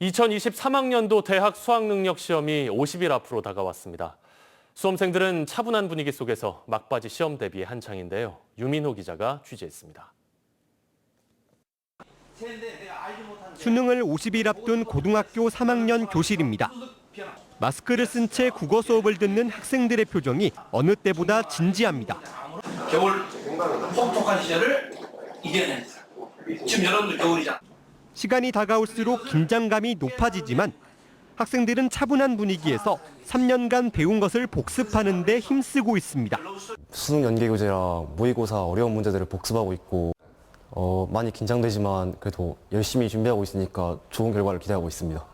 2023학년도 대학 수학능력 시험이 50일 앞으로 다가왔습니다. 수험생들은 차분한 분위기 속에서 막바지 시험 대비에 한창인데요. 유민호 기자가 취재했습니다. 수능을 50일 앞둔 고등학교 3학년 교실입니다. 마스크를 쓴 채 국어 수업을 듣는 학생들의 표정이 어느 때보다 진지합니다. 겨울 혹독한 시절을 이겨낸 지금 여러분들 겨울이잖아. 시간이 다가올수록 긴장감이 높아지지만 학생들은 차분한 분위기에서 3년간 배운 것을 복습하는 데 힘쓰고 있습니다. 수능 연계 교재랑 모의고사 어려운 문제들을 복습하고 있고 어, 많이 긴장되지만 그래도 열심히 준비하고 있으니까 좋은 결과를 기대하고 있습니다.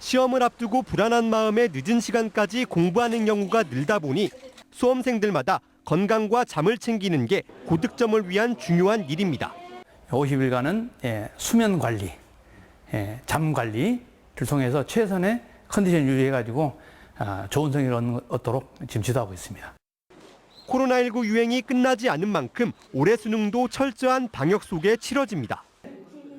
시험을 앞두고 불안한 마음에 늦은 시간까지 공부하는 경우가 늘다 보니 수험생들마다 건강과 잠을 챙기는 게 고득점을 위한 중요한 일입니다. 50일간은 예, 수면 관리, 예, 잠 관리를 통해서 최선의 컨디션 유지해가지고 아, 좋은 성적을 얻도록 지금 지도하고 있습니다. 코로나19 유행이 끝나지 않은 만큼 올해 수능도 철저한 방역 속에 치러집니다.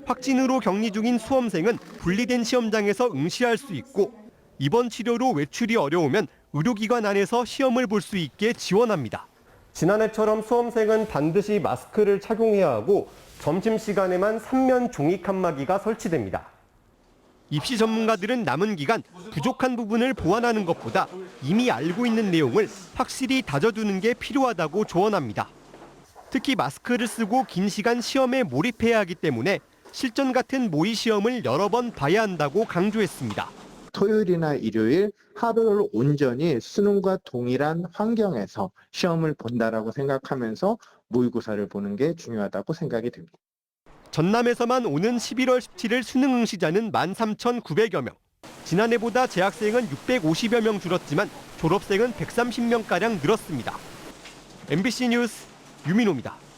확진으로 격리 중인 수험생은 분리된 시험장에서 응시할 수 있고 입원 치료로 외출이 어려우면 의료기관 안에서 시험을 볼 수 있게 지원합니다. 지난해처럼 수험생은 반드시 마스크를 착용해야 하고 점심시간에만 3면 종이 칸막이가 설치됩니다. 입시 전문가들은 남은 기간 부족한 부분을 보완하는 것보다 이미 알고 있는 내용을 확실히 다져두는 게 필요하다고 조언합니다. 특히 마스크를 쓰고 긴 시간 시험에 몰입해야 하기 때문에 실전 같은 모의 시험을 여러 번 봐야 한다고 강조했습니다. 토요일이나 일요일 하루를 온전히 수능과 동일한 환경에서 시험을 본다라고 생각하면서 모의고사를 보는 게 중요하다고 생각이 듭니다. 전남에서만 오는 11월 17일 수능 응시자는 13,900여 명. 지난해보다 재학생은 650여 명 줄었지만 졸업생은 130명가량 늘었습니다. MBC 뉴스 유민호입니다.